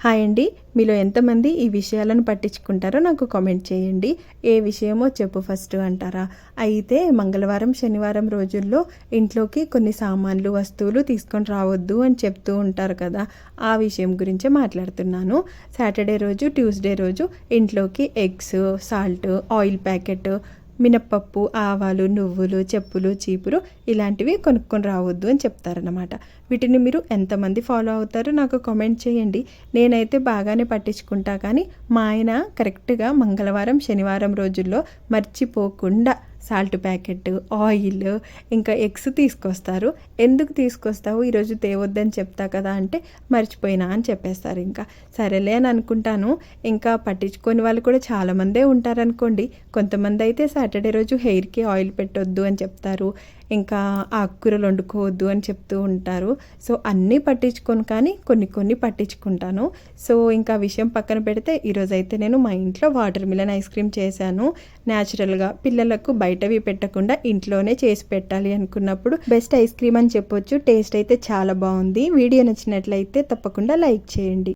Hi అండి. మీలో ఎంతమంది ఈ విషయాలను పట్టించుకుంటారో నాకు కామెంట్ చేయండి. ఏ విషయమో చెప్పు ఫస్ట్ అంటారా? అయితే మంగళవారం శనివారం రోజుల్లో ఇంట్లోకి కొన్ని సామాన్లు వస్తువులు తీసుకొని రావద్దు అని చెప్తూ ఉంటారు కదా. ఆ విషయం గురించే మాట్లాడుతున్నాను. సాటర్డే రోజు ట్యూస్డే రోజు ఇంట్లోకి ఎగ్స్ సాల్ట్ ఆయిల్ ప్యాకెట్ మినప్పప్పు ఆవాలు నువ్వులు చెప్పులు చీపురు ఇలాంటివి కొనుక్కొని రావద్దు అని చెప్తారనమాట వీటిని మీరు ఎంతమంది ఫాలో అవుతారో నాకు కామెంట్ చేయండి. నేనైతే బాగానే పట్టించుకుంటా కానీ మా ఆయన కరెక్ట్గా మంగళవారం శనివారం రోజుల్లో మర్చిపోకుండా సాల్ట్ ప్యాకెట్ ఆయిల్ ఇంకా ఎగ్స్ తీసుకొస్తారు. ఎందుకు తీసుకొస్తావు? ఈరోజు తేవద్దని చెప్తా కదా అంటే మర్చిపోయినా అని చెప్పేస్తారు ఇంకా. సరేలే అని అనుకుంటాను. ఇంకా పట్టించుకొని వాళ్ళు కూడా చాలామందే ఉంటారనుకోండి. కొంతమంది అయితే సాటర్డే రోజు హెయిర్కి ఆయిల్ పెట్టొద్దు అని చెప్తారు. ఇంకా ఆకుకూరలు వండుకోవద్దు అని చెప్తూ ఉంటారు. సో అన్నీ పట్టించుకోను కానీ కొన్ని కొన్ని పట్టించుకుంటాను. సో ఇంకా విషయం పక్కన పెడితే ఈరోజు అయితే నేను మా ఇంట్లో వాటర్ మిలన్ ఐస్ క్రీమ్ చేశాను. న్యాచురల్గా పిల్లలకు బయటవి పెట్టకుండా ఇంట్లోనే చేసి పెట్టాలి అనుకున్నప్పుడు బెస్ట్ ఐస్ క్రీమ్ అని చెప్పొచ్చు. టేస్ట్ అయితే చాలా బాగుంది. వీడియో నచ్చినట్లయితే తప్పకుండా లైక్ చేయండి.